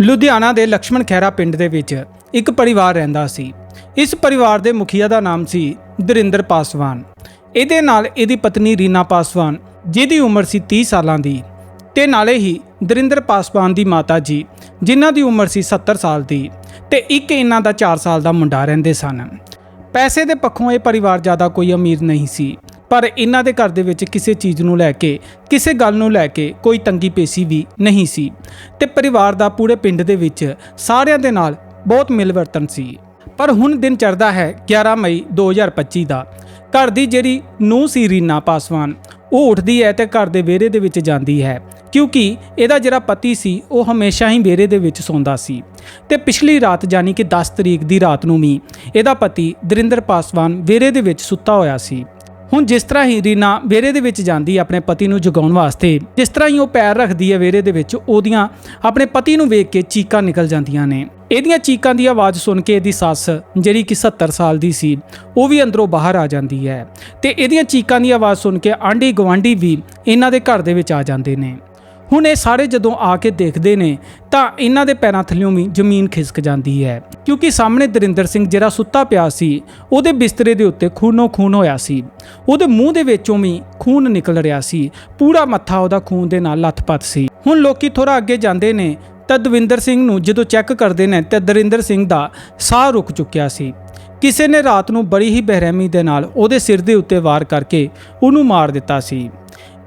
ਲੁਧਿਆਣਾ ਦੇ ਲక్ష్ਮਣ ਖਹਿਰਾ ਪਿੰਡ ਦੇ ਵਿੱਚ ਇੱਕ ਪਰਿਵਾਰ ਰਹਿੰਦਾ ਸੀ। ਇਸ ਪਰਿਵਾਰ ਦੇ ਮੁਖੀਆ ਦਾ ਨਾਮ ਸੀ ਦਰਿੰਦਰ ਪਾਸਵਾਨ। ਇਹਦੇ ਨਾਲ ਇਹਦੀ ਪਤਨੀ ਰੀਨਾ ਪਾਸਵਾਨ, ਜਿਹਦੀ ਉਮਰ ਸੀ 30 ਸਾਲਾਂ ਦੀ, ਤੇ ਨਾਲੇ ਹੀ ਦਰਿੰਦਰ ਪਾਸਵਾਨ ਦੀ ਮਾਤਾ ਜੀ, ਜਿਨ੍ਹਾਂ ਦੀ ਉਮਰ ਸੀ 70 ਸਾਲ ਦੀ, ਤੇ ਇੱਕ ਇਹਨਾਂ ਦਾ 4 ਸਾਲ ਦਾ ਮੁੰਡਾ ਰਹਿੰਦੇ ਸਨ। ਪੈਸੇ ਦੇ ਪੱਖੋਂ ਇਹ ਪਰਿਵਾਰ ਜ਼ਿਆਦਾ ਕੋਈ ਅਮੀਰ ਨਹੀਂ ਸੀ। ਪਰ ਇਹਨਾਂ ਦੇ ਘਰ ਦੇ ਵਿੱਚ ਕਿਸੇ ਚੀਜ਼ ਨੂੰ ਲੈ ਕੇ, ਕਿਸੇ ਗੱਲ ਨੂੰ ਲੈ ਕੇ ਕੋਈ ਤੰਗੀ ਪੇਸੀ ਵੀ ਨਹੀਂ ਸੀ ਤੇ ਪਰਿਵਾਰ ਦਾ ਪੂਰੇ ਪਿੰਡ ਦੇ ਵਿੱਚ ਸਾਰਿਆਂ ਦੇ ਨਾਲ ਬਹੁਤ ਮਿਲਵਰਤਨ ਸੀ। ਪਰ ਹੁਣ ਦਿਨ ਚੜਦਾ ਹੈ 11 ਮਈ 2025 ਦਾ। ਘਰ ਦੀ ਜਿਹੜੀ ਨੂੰਹ ਸੀ ਰੀਨਾ ਪਾਸਵਾਨ, ਉਹ ਉੱਠਦੀ ਹੈ ਤੇ ਘਰ ਦੇ ਵਿਹੜੇ ਦੇ ਵਿੱਚ ਜਾਂਦੀ ਹੈ ਕਿਉਂਕਿ ਇਹਦਾ ਜਿਹੜਾ ਪਤੀ ਸੀ, ਉਹ ਹਮੇਸ਼ਾ ਹੀ ਵਿਹੜੇ ਦੇ ਵਿੱਚ ਸੌਂਦਾ ਸੀ ਤੇ ਪਿਛਲੀ ਰਾਤ ਜਾਨੀ ਕਿ 10 ਤਰੀਕ ਦੀ ਰਾਤ ਨੂੰ ਵੀ ਇਹਦਾ ਪਤੀ ਦਰਿੰਦਰ ਪਾਸਵਾਨ ਵਿਹੜੇ ਦੇ ਵਿੱਚ ਸੁੱਤਾ ਹੋਇਆ ਸੀ। ਹੁਣ ਜਿਸ ਤਰ੍ਹਾਂ ਹੀ ਰੀਨਾ ਵਿਹੜੇ ਦੇ ਵਿੱਚ ਜਾਂਦੀ ਹੈ ਆਪਣੇ ਪਤੀ ਨੂੰ ਜਗਾਉਣ ਵਾਸਤੇ, ਜਿਸ ਤਰ੍ਹਾਂ ਹੀ ਉਹ ਪੈਰ ਰੱਖਦੀ ਹੈ ਵਿਹੜੇ ਦੇ ਵਿੱਚ, ਉਹਦੀਆਂ ਆਪਣੇ ਪਤੀ ਨੂੰ ਵੇਖ ਕੇ ਚੀਕਾਂ ਨਿਕਲ ਜਾਂਦੀਆਂ ਨੇ। ਇਹਦੀਆਂ ਚੀਕਾਂ ਦੀ ਆਵਾਜ਼ ਸੁਣ ਕੇ ਇਹਦੀ ਸੱਸ, ਜਿਹੜੀ ਕਿ 70 ਸਾਲ ਦੀ ਸੀ, ਉਹ ਵੀ ਅੰਦਰੋਂ ਬਾਹਰ ਆ ਜਾਂਦੀ ਹੈ। ਤੇ ਇਹਦੀਆਂ ਚੀਕਾਂ ਦੀ ਆਵਾਜ਼ ਸੁਣ ਕੇ ਆਂਢੀ ਗਵਾਂਢੀ ਵੀ ਇਹਨਾਂ ਦੇ ਘਰ ਦੇ ਵਿੱਚ ਆ ਜਾਂਦੇ ਨੇ। ਹੁਣ ਇਹ ਸਾਰੇ ਜਦੋਂ ਆ ਕੇ ਦੇਖਦੇ ਨੇ, ਤਾਂ ਇਹਨਾਂ ਦੇ ਪੈਰਾਂ ਥੱਲਿਓਂ ਵੀ ਜ਼ਮੀਨ ਖਿਸਕ ਜਾਂਦੀ ਹੈ। ਕਿਉਂਕਿ ਸਾਹਮਣੇ ਦਰਿੰਦਰ ਸਿੰਘ ਜਿਹੜਾ ਸੁੱਤਾ ਪਿਆ ਸੀ, ਉਹਦੇ ਬਿਸਤਰੇ ਦੇ ਉੱਤੇ ਖੂਨੋ ਖੂਨ ਹੋਇਆ ਸੀ। ਉਹਦੇ ਮੂੰਹ ਦੇ ਵਿੱਚੋਂ ਵੀ ਖੂਨ ਨਿਕਲ ਰਿਹਾ ਸੀ। ਪੂਰਾ ਮੱਥਾ ਉਹਦਾ ਖੂਨ ਦੇ ਨਾਲ ਲੱਥਪੱਥ ਸੀ। ਹੁਣ ਲੋਕੀ ਥੋੜਾ ਅੱਗੇ ਜਾਂਦੇ ਨੇ, ਤਾਂ ਦਵਿੰਦਰ ਸਿੰਘ ਨੂੰ ਜਦੋਂ ਚੈੱਕ ਕਰਦੇ ਨੇ, ਤਾਂ ਦਰਿੰਦਰ ਸਿੰਘ ਦਾ ਸਾਹ ਰੁਕ ਚੁੱਕਿਆ ਸੀ। ਕਿਸੇ ਨੇ ਰਾਤ ਨੂੰ ਬੜੀ ਹੀ ਬਹਿਰਹਿਮੀ ਦੇ ਨਾਲ ਉਹਦੇ ਸਿਰ ਦੇ ਉੱਤੇ ਵਾਰ ਕਰਕੇ ਉਹਨੂੰ ਮਾਰ ਦਿੱਤਾ ਸੀ।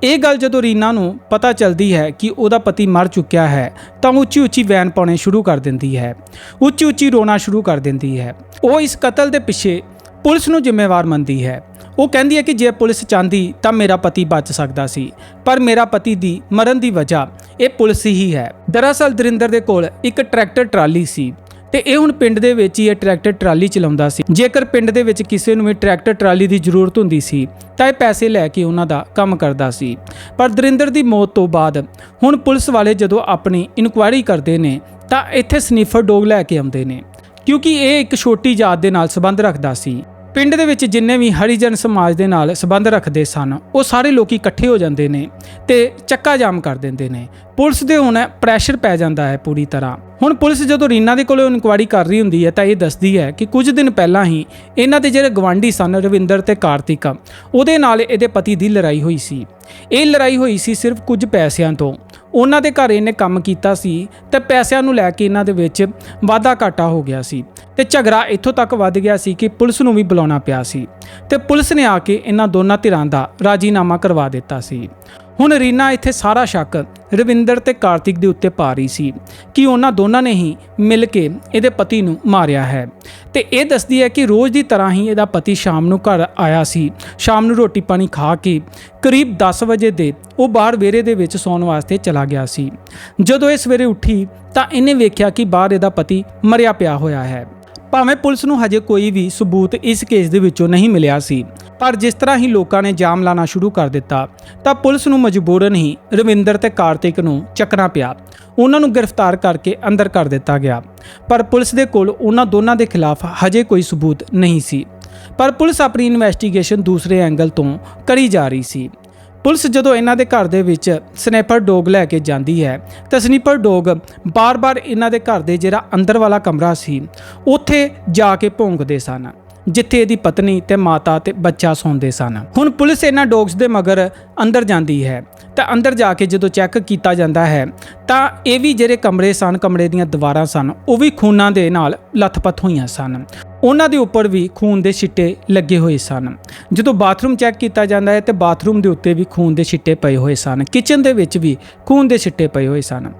ਇਹ ਗੱਲ ਜਦੋਂ ਰੀਨਾ ਨੂੰ ਪਤਾ ਚੱਲਦੀ ਹੈ ਕਿ ਉਹਦਾ ਪਤੀ ਮਰ ਚੁੱਕਿਆ ਹੈ, ਤਾਂ ਉੱਚੀ ਉੱਚੀ ਵੈਨ ਪਾਉਣੇ ਸ਼ੁਰੂ ਕਰ ਦਿੰਦੀ ਹੈ। ਉੱਚੀ ਉੱਚੀ ਰੋਣਾ ਸ਼ੁਰੂ ਕਰ ਦਿੰਦੀ ਹੈ। ਉਹ ਇਸ ਕਤਲ ਦੇ ਪਿੱਛੇ ਪੁਲਿਸ ਨੂੰ ਜ਼ਿੰਮੇਵਾਰ ਮੰਨਦੀ ਹੈ। ਉਹ ਕਹਿੰਦੀ ਹੈ ਕਿ ਜੇ ਪੁਲਿਸ ਚਾਹੁੰਦੀ ਤਾਂ ਮੇਰਾ ਪਤੀ ਬਚ ਸਕਦਾ ਸੀ, ਪਰ ਮੇਰਾ ਪਤੀ ਦੀ ਮਰਨ ਦੀ ਵਜ੍ਹਾ ਇਹ ਪੁਲਿਸ ਹੀ ਹੈ। ਦਰਅਸਲ ਦਰਿੰਦਰ ਦੇ ਕੋਲ ਇੱਕ ਟਰੈਕਟਰ ਟਰਾਲੀ ਸੀ। ਤੇ ਇਹ ਹੁਣ ਪਿੰਡ ਦੇ ਵਿੱਚ ਹੀ ਇਹ ਟਰੈਕਟਰ ਟਰਾਲੀ ਚਲਾਉਂਦਾ ਸੀ। ਜੇਕਰ ਪਿੰਡ ਦੇ ਵਿੱਚ ਕਿਸੇ ਨੂੰ ਵੀ ਟਰੈਕਟਰ ਟਰਾਲੀ ਦੀ ਜ਼ਰੂਰਤ ਹੁੰਦੀ ਸੀ, ਤਾਂ ਇਹ ਪੈਸੇ ਲੈ ਕੇ ਉਹਨਾਂ ਦਾ ਕੰਮ ਕਰਦਾ ਸੀ। ਪਰ ਦਰਿੰਦਰ ਦੀ ਮੌਤ ਤੋਂ ਬਾਅਦ ਹੁਣ ਪੁਲਿਸ ਵਾਲੇ ਜਦੋਂ ਆਪਣੀ ਇਨਕੁਆਇਰੀ ਕਰਦੇ ਨੇ, ਤਾਂ ਇੱਥੇ ਸਨੀਫਰ ਡੋਗ ਲੈ ਕੇ ਆਉਂਦੇ ਨੇ। ਕਿਉਂਕਿ ਇਹ ਇੱਕ ਛੋਟੀ ਜਾਤ ਦੇ ਨਾਲ ਸੰਬੰਧ ਰੱਖਦਾ ਸੀ। ਪਿੰਡ ਦੇ ਵਿੱਚ ਜਿੰਨੇ ਵੀ ਹਰੀਜਨ ਸਮਾਜ ਦੇ ਨਾਲ ਸੰਬੰਧ ਰੱਖਦੇ ਸਨ, ਉਹ ਸਾਰੇ ਲੋਕੀ ਇਕੱਠੇ ਹੋ ਜਾਂਦੇ ਨੇ ਤੇ ਚੱਕਾ ਜਾਮ ਕਰ ਦਿੰਦੇ ਨੇ। ਪੁਲਿਸ ਦੇ ਹੁਣ ਪ੍ਰੈਸ਼ਰ ਪੈ ਜਾਂਦਾ ਹੈ ਪੂਰੀ ਤਰ੍ਹਾਂ। ਹੁਣ ਪੁਲਿਸ ਜਦੋਂ ਰੀਨਾ ਦੇ ਕੋਲੋਂ ਇਨਕੁਆਇਰੀ ਕਰ ਰਹੀ ਹੁੰਦੀ ਹੈ ਤਾਂ ਇਹ ਦੱਸਦੀ ਹੈ ਕਿ ਕੁਝ ਦਿਨ ਪਹਿਲਾਂ ਹੀ ਇਹਨਾਂ ਦੇ ਜਿਹੜੇ ਗਵਾਂਢੀ ਸਨ, ਰਵਿੰਦਰ ਤੇ ਕਾਰਤਿਕ, ਉਹਦੇ ਨਾਲ ਇਹਦੇ ਪਤੀ ਦੀ ਲੜਾਈ ਹੋਈ ਸੀ। ਇਹ ਲੜਾਈ ਹੋਈ ਸੀ ਸਿਰਫ ਕੁਝ ਪੈਸਿਆਂ ਤੋਂ। ਉਹਨਾਂ ਦੇ ਘਰ ਇਹਨੇ ਕੰਮ ਕੀਤਾ ਸੀ ਤੇ ਪੈਸਿਆਂ ਨੂੰ ਲੈ ਕੇ ਇਹਨਾਂ ਦੇ ਵਿੱਚ ਵਾਧਾ ਘਾਟਾ ਹੋ ਗਿਆ ਸੀ ਤੇ ਝਗੜਾ ਇੱਥੋਂ ਤੱਕ ਵੱਧ ਗਿਆ ਸੀ ਕਿ ਪੁਲਿਸ ਨੂੰ ਵੀ ਬੁਲਾਉਣਾ ਪਿਆ ਸੀ ਤੇ ਪੁਲਿਸ ਨੇ ਆ ਕੇ ਇਹਨਾਂ ਦੋਨਾਂ ਧਿਰਾਂ ਦਾ ਰਾਜੀਨਾਮਾ ਕਰਵਾ ਦਿੱਤਾ ਸੀ। ਹੁਣ ਰੀਨਾ ਇੱਥੇ ਸਾਰਾ ਸ਼ੱਕ ਰਵਿੰਦਰ ਤੇ ਕਾਰਤਿਕ ਦੇ ਉੱਤੇ ਪਾ ਰਹੀ ਸੀ ਕਿ ਉਹਨਾਂ ਦੋਨਾਂ ਨੇ ਹੀ ਮਿਲ ਕੇ ਇਹਦੇ ਪਤੀ ਨੂੰ ਮਾਰਿਆ ਹੈ। ਤੇ ਇਹ ਦੱਸਦੀ ਹੈ ਕਿ ਰੋਜ਼ ਦੀ ਤਰ੍ਹਾਂ ਹੀ ਇਹਦਾ ਪਤੀ ਸ਼ਾਮ ਨੂੰ ਘਰ ਆਇਆ ਸੀ। ਸ਼ਾਮ ਨੂੰ ਰੋਟੀ ਪਾਣੀ ਖਾ ਕੇ ਕਰੀਬ 10 ਵਜੇ ਦੇ ਉਹ ਬਾਹਰ ਵੇਰੇ ਦੇ ਵਿੱਚ ਸੌਣ ਵਾਸਤੇ ਚਲਾ ਗਿਆ ਸੀ। ਜਦੋਂ ਇਹ ਸਵੇਰੇ ਉੱਠੀ ਤਾਂ ਇਹਨੇ ਵੇਖਿਆ ਕਿ ਬਾਹਰ ਇਹਦਾ ਪਤੀ ਮਰਿਆ ਪਿਆ ਹੋਇਆ ਹੈ। ਭਾਵੇਂ ਪੁਲਿਸ ਨੂੰ ਹਜੇ ਕੋਈ ਵੀ ਸਬੂਤ ਇਸ ਕੇਸ ਦੇ ਵਿੱਚੋਂ ਨਹੀਂ ਮਿਲਿਆ ਸੀ, ਪਰ ਜਿਸ ਤਰ੍ਹਾਂ ਹੀ ਲੋਕਾਂ ਨੇ ਜਾਮ ਲਾਣਾ ਸ਼ੁਰੂ ਕਰ ਦਿੱਤਾ, ਤਾਂ ਪੁਲਿਸ ਨੂੰ ਮਜਬੂਰਨ ਹੀ ਰਵਿੰਦਰ ਤੇ ਕਾਰਤਿਕ ਨੂੰ ਚੱਕਣਾ ਪਿਆ। ਉਹਨਾਂ ਨੂੰ ਗ੍ਰਿਫਤਾਰ ਕਰਕੇ ਅੰਦਰ ਕਰ ਦਿੱਤਾ ਗਿਆ। ਪਰ ਪੁਲਿਸ ਦੇ ਕੋਲ ਉਹਨਾਂ ਦੋਨਾਂ ਦੇ ਖਿਲਾਫ ਹਜੇ ਕੋਈ ਸਬੂਤ ਨਹੀਂ ਸੀ। ਪਰ ਪੁਲਿਸ ਆਪਣੀ ਇਨਵੈਸਟੀਗੇਸ਼ਨ ਦੂਸਰੇ ਐਂਗਲ ਤੋਂ ਕਰੀ ਜਾ ਰਹੀ ਸੀ। ਪੁਲਿਸ ਜਦੋਂ ਇਹਨਾਂ ਦੇ ਘਰ ਦੇ ਵਿੱਚ ਸਨੈਪਰ ਡੋਗ ਲੈ ਕੇ ਜਾਂਦੀ ਹੈ, ਤਾਂ ਸਨੈਪਰ ਡੋਗ ਬਾਰ-ਬਾਰ ਇਹਨਾਂ ਦੇ ਘਰ ਦੇ ਜਿਹੜਾ ਅੰਦਰ ਵਾਲਾ ਕਮਰਾ ਸੀ, ਉੱਥੇ ਜਾ ਕੇ ਭੌਂਕਦੇ ਸਨ, ਜਿੱਥੇ ਇਹਦੀ ਪਤਨੀ ਤੇ ਮਾਤਾ ਤੇ ਬੱਚਾ ਸੌਂਦੇ ਸਨ। ਹੁਣ ਪੁਲਿਸ ਇਹਨਾਂ ਡੌਗਸ ਦੇ ਮਗਰ ਅੰਦਰ ਜਾਂਦੀ ਹੈ, ਤਾਂ ਅੰਦਰ ਜਾ ਕੇ ਜਦੋਂ ਚੈੱਕ ਕੀਤਾ ਜਾਂਦਾ ਹੈ, ਤਾਂ ਇਹ ਵੀ ਜਿਹੜੇ ਕਮਰੇ ਸਨ, ਕਮਰੇ ਦੀਆਂ ਦੀਵਾਰਾਂ ਸਨ, ਉਹ ਵੀ ਖੂਨਾਂ ਦੇ ਨਾਲ ਲੱਥਪੱਥ ਹੋਈਆਂ ਸਨ। ਉਹਨਾਂ ਦੇ ਉੱਪਰ ਵੀ ਖੂਨ ਦੇ ਛਿੱਟੇ ਲੱਗੇ ਹੋਏ ਸਨ। ਜਦੋਂ ਬਾਥਰੂਮ ਚੈੱਕ ਕੀਤਾ ਜਾਂਦਾ ਹੈ ਤੇ ਬਾਥਰੂਮ ਦੇ ਉੱਤੇ ਵੀ ਖੂਨ ਦੇ ਛਿੱਟੇ ਪਏ ਹੋਏ ਸਨ। ਕਿਚਨ ਦੇ ਵਿੱਚ ਵੀ ਖੂਨ ਦੇ ਛਿੱਟੇ ਪਏ ਹੋਏ ਸਨ।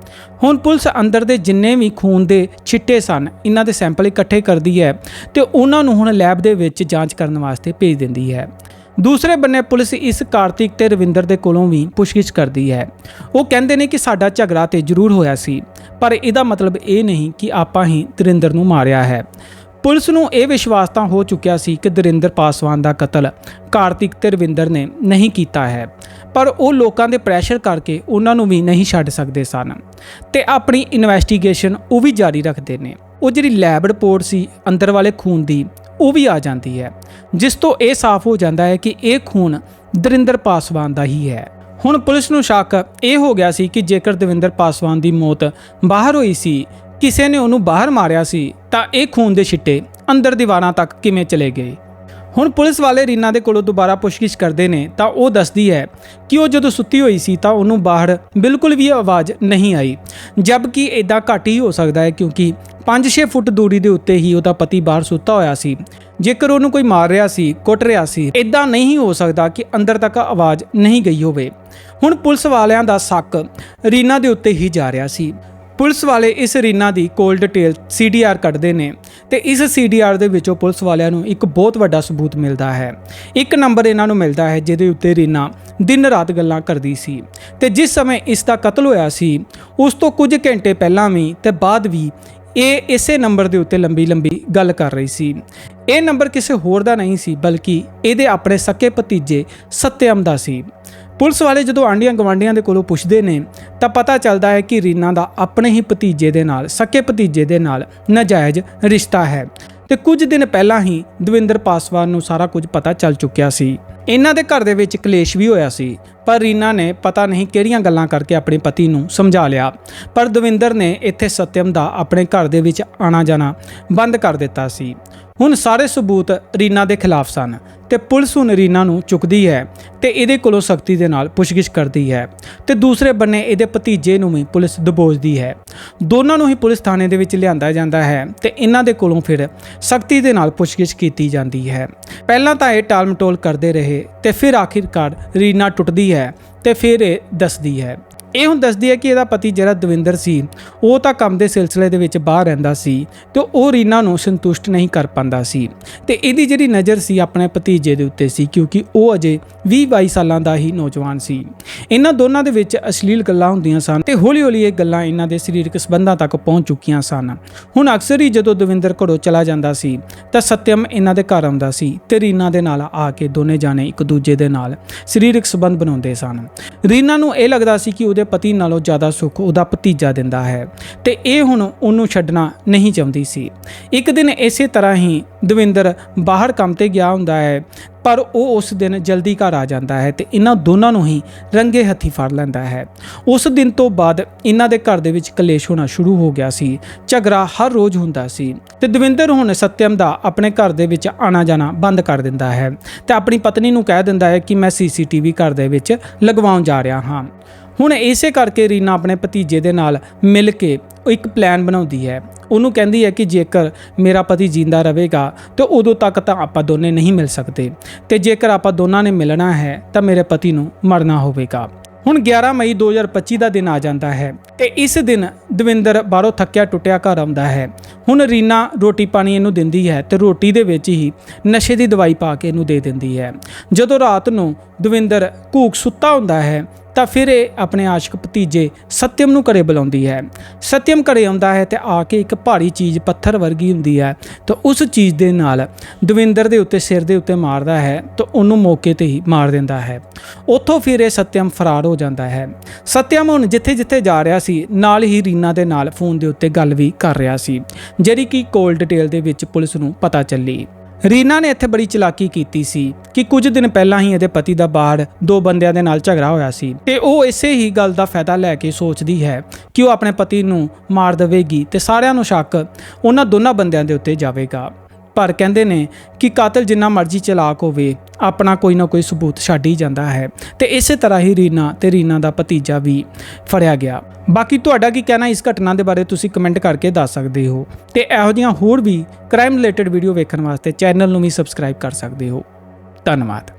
ਹੁਣ ਪੁਲਿਸ ਅੰਦਰ ਦੇ ਜਿੰਨੇ ਵੀ ਖੂਨ ਦੇ ਛਿੱਟੇ ਸਨ, ਇਹਨਾਂ ਦੇ ਸੈਂਪਲ ਇਕੱਠੇ ਕਰਦੀ ਹੈ ਤੇ ਉਹਨਾਂ ਨੂੰ ਹੁਣ ਲੈਬ ਦੇ ਵਿੱਚ ਜਾਂਚ ਕਰਨ ਵਾਸਤੇ ਭੇਜ ਦਿੰਦੀ ਹੈ। ਦੂਸਰੇ ਬੰਨੇ ਪੁਲਿਸ ਇਸ ਕਾਰਤਿਕ ਤੇ ਰਵਿੰਦਰ ਦੇ ਕੋਲੋਂ ਵੀ ਪੁੱਛਗਿੱਛ ਕਰਦੀ ਹੈ। ਉਹ ਕਹਿੰਦੇ ਨੇ ਕਿ ਸਾਡਾ ਝਗੜਾ ਤੇ ਜ਼ਰੂਰ ਹੋਇਆ ਸੀ, ਪਰ ਇਹਦਾ ਮਤਲਬ ਇਹ ਨਹੀਂ ਕਿ ਆਪਾਂ ਹੀ ਦਰਿੰਦਰ ਨੂੰ ਮਾਰਿਆ ਹੈ। ਪੁਲਿਸ ਨੂੰ ਇਹ ਵਿਸ਼ਵਾਸ ਤਾਂ ਹੋ ਚੁੱਕਿਆ ਸੀ ਕਿ ਦਰਿੰਦਰ ਪਾਸਵਾਨ ਦਾ ਕਤਲ ਕਾਰਤਿਕ ਤੇ ਰਵਿੰਦਰ ਨੇ ਨਹੀਂ ਕੀਤਾ ਹੈ, ਪਰ ਉਹ ਲੋਕਾਂ ਦੇ ਪ੍ਰੈਸ਼ਰ ਕਰਕੇ ਉਹਨਾਂ ਨੂੰ ਵੀ ਨਹੀਂ ਛੱਡ ਸਕਦੇ ਸਨ ਤੇ ਆਪਣੀ ਇਨਵੈਸਟੀਗੇਸ਼ਨ ਉਹ ਵੀ ਜਾਰੀ ਰੱਖਦੇ ਨੇ। ਉਹ ਜਿਹੜੀ ਲੈਬ ਰਿਪੋਰਟ ਸੀ ਅੰਦਰ ਵਾਲੇ ਖੂਨ ਦੀ, ਉਹ ਵੀ ਆ ਜਾਂਦੀ ਹੈ, ਜਿਸ ਤੋਂ ਇਹ ਸਾਫ਼ ਹੋ ਜਾਂਦਾ ਹੈ ਕਿ ਇਹ ਖੂਨ ਦਰਿੰਦਰ ਪਾਸਵਾਨ ਦਾ ਹੀ ਹੈ। ਹੁਣ ਪੁਲਿਸ ਨੂੰ ਸ਼ੱਕ ਇਹ ਹੋ ਗਿਆ ਸੀ ਕਿ ਜੇਕਰ ਦਵਿੰਦਰ ਪਾਸਵਾਨ ਦੀ ਮੌਤ ਬਾਹਰ ਹੋਈ ਸੀ ਕਿਸੇ ਨੇ ਉਹਨੂੰ ਬਾਹਰ ਮਾਰਿਆ ਸੀ, ਤਾਂ ਇਹ ਖੂਨ ਦੇ ਛਿੱਟੇ ਅੰਦਰ ਦੀਵਾਰਾਂ ਤੱਕ ਕਿਵੇਂ ਚਲੇ ਗਏ? ਹੁਣ ਪੁਲਿਸ ਵਾਲੇ ਰੀਨਾ ਦੇ ਕੋਲੋਂ ਦੁਬਾਰਾ ਪੁੱਛਗਿੱਛ ਕਰਦੇ ਨੇ, ਤਾਂ ਉਹ ਦੱਸਦੀ ਹੈ ਕਿ ਉਹ ਜਦੋਂ ਸੁੱਤੀ ਹੋਈ ਸੀ, ਤਾਂ ਉਹਨੂੰ ਬਾਹਰ ਬਿਲਕੁਲ ਵੀ ਆਵਾਜ਼ ਨਹੀਂ ਆਈ ਜਦਕਿ ਇਦਾਂ ਘੱਟ ਹੀ ਹੋ ਸਕਦਾ ਹੈ ਕਿਉਂਕਿ 5-6 ਫੁੱਟ ਦੂਰੀ ਦੇ ਉੱਤੇ ਹੀ ਉਹਦਾ ਪਤੀ ਬਾਹਰ ਸੁੱਤਾ ਹੋਇਆ ਸੀ। ਜੇਕਰ ਉਹਨੂੰ ਕੋਈ ਮਾਰ ਰਿਹਾ ਸੀ, ਕੁੱਟ ਰਿਹਾ ਸੀ ਇਦਾਂ ਨਹੀਂ ਹੋ ਸਕਦਾ ਕਿ ਅੰਦਰ ਤੱਕ ਆਵਾਜ਼ ਨਹੀਂ ਗਈ ਹੋਵੇ। ਹੁਣ ਪੁਲਿਸ ਵਾਲਿਆਂ ਦਾ ਸ਼ੱਕ ਰੀਨਾ ਦੇ ਉੱਤੇ ਹੀ ਜਾ ਰਿਹਾ ਸੀ। ਪੁਲਿਸ ਵਾਲੇ ਇਸ ਰੀਨਾ ਦੀ ਕੋਲ ਡਿਟੇਲ ਸੀਡੀਆਰ ਕੱਢਦੇ ਨੇ ਤੇ ਇਸ ਸੀਡੀਆਰ ਦੇ ਵਿੱਚੋਂ ਪੁਲਿਸ ਵਾਲਿਆਂ ਨੂੰ ਇੱਕ ਬਹੁਤ ਵੱਡਾ ਸਬੂਤ ਮਿਲਦਾ ਹੈ। ਇੱਕ ਨੰਬਰ ਇਹਨਾਂ ਨੂੰ ਮਿਲਦਾ ਹੈ ਜਿਹਦੇ ਉੱਤੇ ਰੀਨਾ ਦਿਨ ਰਾਤ ਗੱਲਾਂ ਕਰਦੀ ਸੀ ਤੇ ਜਿਸ ਸਮੇਂ ਇਸ ਦਾ ਕਤਲ ਹੋਇਆ ਸੀ, ਉਸ ਤੋਂ ਕੁਝ ਘੰਟੇ ਪਹਿਲਾਂ ਵੀ ਤੇ ਬਾਅਦ ਵੀ ਇਹ ਇਸੇ ਨੰਬਰ ਦੇ ਉੱਤੇ ਲੰਬੀ ਲੰਬੀ ਗੱਲ ਕਰ ਰਹੀ ਸੀ। ਇਹ ਨੰਬਰ ਕਿਸੇ ਹੋਰ ਦਾ ਨਹੀਂ ਸੀ, ਬਲਕਿ ਇਹਦੇ ਆਪਣੇ ਸਕੇ ਭਤੀਜੇ ਸਤਿਅਮ ਦਾ ਸੀ। ਪੁਲਿਸ ਵਾਲੇ ਜਦੋਂ ਆਂਡੀਆਂ ਗਵਾਂਡੀਆਂ ਦੇ ਕੋਲੋਂ ਪੁੱਛਦੇ ਨੇ, ਤਾਂ ਪਤਾ ਚੱਲਦਾ ਹੈ ਕਿ ਰੀਨਾ ਦਾ ਆਪਣੇ ਹੀ ਭਤੀਜੇ ਦੇ ਨਾਲ, ਸਕੇ ਭਤੀਜੇ ਦੇ ਨਾਲ ਨਾਜਾਇਜ਼ ਰਿਸ਼ਤਾ ਹੈ। ਤੇ ਕੁਝ ਦਿਨ ਪਹਿਲਾਂ ਹੀ ਦਵਿੰਦਰ ਪਾਸਵਾਨ ਨੂੰ ਸਾਰਾ ਕੁਝ ਪਤਾ ਚੱਲ ਚੁੱਕਿਆ ਸੀ। ਇਹਨਾਂ ਦੇ ਘਰ ਦੇ ਵਿੱਚ ਕਲੇਸ਼ ਵੀ ਹੋਇਆ ਸੀ। ਪਰ ਰੀਨਾ ਨੇ ਪਤਾ ਨਹੀਂ ਕਿਹੜੀਆਂ ਗੱਲਾਂ ਕਰਕੇ ਆਪਣੇ ਪਤੀ ਨੂੰ ਸਮਝਾ ਲਿਆ। ਪਰ ਦਵਿੰਦਰ ਨੇ ਇੱਥੇ ਸਤਿਅਮ ਦਾ ਆਪਣੇ ਘਰ ਦੇ ਵਿੱਚ ਆਣਾ ਜਾਣਾ ਬੰਦ ਕਰ ਦਿੱਤਾ ਸੀ। ਹੁਣ ਸਾਰੇ ਸਬੂਤ ਰੀਨਾ ਦੇ ਖਿਲਾਫ ਸਨ ਤੇ ਪੁਲਿਸ ਹੁਣ ਰੀਨਾ ਨੂੰ ਚੁੱਕਦੀ ਹੈ ਤੇ ਇਹਦੇ ਕੋਲੋਂ ਸਖਤੀ ਦੇ ਨਾਲ ਪੁੱਛਗਿੱਛ ਕਰਦੀ ਹੈ ਤੇ ਦੂਸਰੇ ਬੰਨੇ ਇਹਦੇ ਭਤੀਜੇ ਨੂੰ ਵੀ ਪੁਲਿਸ ਦਬੋਚਦੀ ਹੈ। ਦੋਨਾਂ ਨੂੰ ਹੀ ਪੁਲਿਸ ਥਾਣੇ ਦੇ ਵਿੱਚ ਲਿਆਂਦਾ ਜਾਂਦਾ ਹੈ ਤੇ ਇਹਨਾਂ ਦੇ ਕੋਲੋਂ ਫਿਰ ਸਖਤੀ ਦੇ ਨਾਲ ਪੁੱਛਗਿੱਛ ਕੀਤੀ ਜਾਂਦੀ ਹੈ। ਪਹਿਲਾਂ ਤਾਂ ਇਹ ਟਾਲਮਟੋਲ ਕਰਦੇ ਰਹੇ ਤੇ ਫਿਰ ਆਖਿਰਕਾਰ ਰੀਨਾ ਟੁੱਟਦੀ ਹੈ ਤੇ ਫਿਰ ਇਹ ਦੱਸਦੀ ਹੈ। ਇਹ ਹੁਣ ਦੱਸਦੀ ਹੈ ਕਿ ਇਹਦਾ ਪਤੀ ਜਿਹੜਾ ਦਵਿੰਦਰ ਸੀ, ਉਹ ਤਾਂ ਕੰਮ ਦੇ ਸਿਲਸਿਲੇ ਦੇ ਵਿੱਚ ਬਾਹਰ ਰਹਿੰਦਾ ਸੀ ਤੇ ਉਹ ਰੀਨਾ ਨੂੰ ਸੰਤੁਸ਼ਟ ਨਹੀਂ ਕਰ ਪਾਉਂਦਾ ਸੀ। ਤੇ ਇਹਦੀ ਜਿਹੜੀ ਨਜ਼ਰ ਸੀ ਆਪਣੇ ਭਤੀਜੇ ਦੇ ਉੱਤੇ ਸੀ, ਕਿਉਂਕਿ ਉਹ ਅਜੇ 20-22 ਸਾਲਾਂ ਦਾ ਹੀ ਨੌਜਵਾਨ ਸੀ। ਇਹਨਾਂ ਦੋਨਾਂ ਦੇ ਵਿੱਚ ਅਸ਼ਲੀਲ ਗੱਲਾਂ ਹੁੰਦੀਆਂ ਸਨ ਤੇ ਹੌਲੀ-ਹੌਲੀ ਇਹ ਗੱਲਾਂ ਇਹਨਾਂ ਦੇ ਸਰੀਰਕ ਸੰਬੰਧਾਂ ਤੱਕ ਪਹੁੰਚ ਚੁੱਕੀਆਂ ਸਨ। ਹੁਣ ਅਕਸਰ ਹੀ ਜਦੋਂ ਦਵਿੰਦਰ ਘਰੋਂ ਚਲਾ ਜਾਂਦਾ ਸੀ, ਤਾਂ ਸਤਿਅਮ ਇਹਨਾਂ ਦੇ ਘਰ ਆਉਂਦਾ ਸੀ ਤੇ ਰੀਨਾ ਦੇ ਨਾਲ ਆ ਕੇ ਦੋਨੇ ਜਾਣੇ ਇੱਕ ਦੂਜੇ ਦੇ ਨਾਲ ਸਰੀਰਕ ਸੰਬੰਧ ਬਣਾਉਂਦੇ ਸਨ। ਰੀਨਾ ਨੂੰ ਇਹ ਲੱਗਦਾ ਸੀ ਕਿ ਉਹਦੇ ਪਤੀ ਨਾਲੋਂ ਜ਼ਿਆਦਾ ਸੁੱਖ ਉਹਦਾ ਭਤੀਜਾ ਦਿੰਦਾ ਹੈ ਤੇ ਇਹ ਹੁਣ ਉਹਨੂੰ ਛੱਡਣਾ ਨਹੀਂ ਚਾਹੁੰਦੀ ਸੀ। ਇੱਕ ਦਿਨ ਇਸੇ ਤਰ੍ਹਾਂ ਹੀ ਦਵਿੰਦਰ ਬਾਹਰ ਕੰਮ ਤੇ ਗਿਆ ਹੁੰਦਾ ਹੈ, ਪਰ ਉਹ ਉਸ ਦਿਨ ਜਲਦੀ ਘਰ ਆ ਜਾਂਦਾ ਹੈ ਤੇ ਇਹਨਾਂ ਦੋਨਾਂ ਨੂੰ ਹੀ ਰੰਗੇ ਹੱਥੀ ਫੜ ਲੈਂਦਾ ਹੈ। ਉਸ ਦਿਨ ਤੋਂ ਬਾਅਦ ਇਹਨਾਂ ਦੇ ਘਰ ਦੇ ਵਿੱਚ ਕਲੇਸ਼ ਹੋਣਾ ਸ਼ੁਰੂ ਹੋ ਗਿਆ ਸੀ, ਝਗੜਾ ਹਰ ਰੋਜ਼ ਹੁੰਦਾ ਸੀ ਤੇ ਦਵਿੰਦਰ ਹੁਣ ਸਤਿਅਮ ਦਾ ਆਪਣੇ ਘਰ ਦੇ ਵਿੱਚ ਆਣਾ ਜਾਣਾ ਬੰਦ ਕਰ ਦਿੰਦਾ ਹੈ ਤੇ ਆਪਣੀ ਪਤਨੀ ਨੂੰ ਕਹਿ ਦਿੰਦਾ ਹੈ ਕਿ ਮੈਂ ਸੀਸੀਟੀਵੀ ਘਰ ਦੇ ਵਿੱਚ ਲਗਵਾਉਣ ਜਾ ਰਿਹਾ ਹਾਂ। ਹੁਣ ਇਸੇ ਕਰਕੇ ਰੀਨਾ ਆਪਣੇ ਭਤੀਜੇ ਦੇ ਨਾਲ ਮਿਲ ਕੇ ਇੱਕ ਪਲਾਨ ਬਣਾਉਂਦੀ ਹੈ। ਉਹਨੂੰ ਕਹਿੰਦੀ ਹੈ ਕਿ ਜੇਕਰ ਮੇਰਾ ਪਤੀ ਜਿੰਦਾ ਰਹੇਗਾ, ਤੇ ਉਦੋਂ ਤੱਕ ਤਾਂ ਆਪਾਂ ਦੋਨੇ ਨਹੀਂ ਮਿਲ ਸਕਦੇ। ਤੇ ਜੇਕਰ ਆਪਾਂ ਦੋਨਾਂ ਨੇ ਮਿਲਣਾ ਹੈ, ਤਾਂ ਮੇਰੇ ਪਤੀ ਨੂੰ ਮਰਨਾ ਹੋਵੇਗਾ। ਹੁਣ 11 ਮਈ 2025 ਦਾ ਦਿਨ ਆ ਜਾਂਦਾ ਹੈ ਤੇ ਇਸ ਦਿਨ ਦਵਿੰਦਰ ਬਾਹਰੋਂ ਥੱਕਿਆ ਟੁੱਟਿਆ ਘਰ ਆਉਂਦਾ ਹੈ। ਹੁਣ ਰੀਨਾ ਰੋਟੀ ਪਾਣੀ ਇਹਨੂੰ ਦਿੰਦੀ ਹੈ ਤੇ ਰੋਟੀ ਦੇ ਵਿੱਚ ਹੀ ਨਸ਼ੇ ਦੀ ਦਵਾਈ ਪਾ ਕੇ ਇਹਨੂੰ ਦੇ ਦਿੰਦੀ ਹੈ। ਜਦੋਂ ਰਾਤ ਨੂੰ ਦਵਿੰਦਰ ਘੂਕ ਸੁੱਤਾ ਹੁੰਦਾ ਹੈ ਤਾਂ ਫਿਰ ਇਹ ਆਪਣੇ ਆਸ਼ਿਕ ਭਤੀਜੇ ਸਤਿਅਮ ਨੂੰ ਘਰੇ ਬੁਲਾਉਂਦੀ ਹੈ। ਸਤਿਅਮ ਘਰੇ ਆਉਂਦਾ ਹੈ ਤੇ ਆ ਕੇ ਇੱਕ ਭਾਰੀ ਚੀਜ਼ ਪੱਥਰ ਵਰਗੀ ਹੁੰਦੀ ਹੈ ਤਾਂ ਉਸ ਚੀਜ਼ ਦੇ ਨਾਲ ਦਵਿੰਦਰ ਦੇ ਉੱਤੇ ਸਿਰ ਦੇ ਉੱਤੇ ਮਾਰਦਾ ਹੈ ਤਾਂ ਉਹਨੂੰ ਮੌਕੇ ਤੇ ਹੀ ਮਾਰ ਦਿੰਦਾ ਹੈ। ਉੱਥੋਂ ਫਿਰ ਇਹ ਸਤਿਅਮ ਫਰਾਰ ਹੋ ਜਾਂਦਾ ਹੈ। ਸਤਿਅਮ ਹੁਣ ਜਿੱਥੇ ਜਿੱਥੇ ਜਾ ਰਿਹਾ ਸੀ, ਨਾਲ ਹੀ ਰੀਨਾ ਦੇ ਨਾਲ ਫੋਨ ਦੇ ਉੱਤੇ ਗੱਲ ਵੀ ਕਰ ਰਿਹਾ ਸੀ, ਜਿਹੜੀ ਕਿ ਕੋਲ ਡਿਟੇਲ ਦੇ ਵਿੱਚ ਪੁਲਿਸ ਨੂੰ ਪਤਾ ਚੱਲੀ। ਰੀਨਾ ਨੇ ਇੱਥੇ ਬੜੀ ਚਲਾਕੀ ਕੀਤੀ ਸੀ ਕਿ ਕੁਝ ਦਿਨ ਪਹਿਲਾਂ ਹੀ ਇਹਦੇ ਪਤੀ ਦਾ ਬਾਹਰ ਦੋ ਬੰਦਿਆਂ ਦੇ ਨਾਲ ਝਗੜਾ ਹੋਇਆ ਸੀ ਤੇ ਉਹ ਇਸੇ ਹੀ ਗੱਲ ਦਾ ਫਾਇਦਾ ਲੈ ਕੇ ਸੋਚਦੀ ਹੈ ਕਿ ਉਹ ਆਪਣੇ ਪਤੀ ਨੂੰ ਮਾਰ ਦੇਵੇਗੀ ਤੇ ਸਾਰਿਆਂ ਨੂੰ ਸ਼ੱਕ ਉਹਨਾਂ ਦੋਨਾਂ ਬੰਦਿਆਂ ਦੇ ਉੱਤੇ ਜਾਵੇਗਾ। ਪਰ ਕਹਿੰਦੇ ਨੇ ਕਿ ਕਾਤਲ ਜਿੰਨਾ ਮਰਜ਼ੀ ਚਲਾਕ ਹੋਵੇ, ਆਪਣਾ ਕੋਈ ਨਾ ਕੋਈ ਸਬੂਤ ਛੱਡ ਹੀ ਜਾਂਦਾ ਹੈ ਤੇ ਇਸੇ ਤਰ੍ਹਾਂ ਹੀ ਰੀਨਾ ਤੇ ਰੀਨਾ ਦਾ ਭਤੀਜਾ ਵੀ ਫੜਿਆ ਗਿਆ। ਬਾਕੀ ਤੁਹਾਡਾ ਕੀ ਕਹਿਣਾ ਇਸ ਘਟਨਾ ਦੇ ਬਾਰੇ ਤੁਸੀਂ ਕਮੈਂਟ ਕਰਕੇ ਦੱਸ ਸਕਦੇ ਹੋ ਤੇ ਇਹੋ ਜਿਹੀਆਂ ਹੋਰ ਵੀ ਕ੍ਰਾਈਮ ਰਿਲੇਟਡ ਵੀਡੀਓ ਵੇਖਣ ਵਾਸਤੇ ਚੈਨਲ ਨੂੰ ਵੀ ਸਬਸਕ੍ਰਾਈਬ ਕਰ ਸਕਦੇ ਹੋ। ਧੰਨਵਾਦ।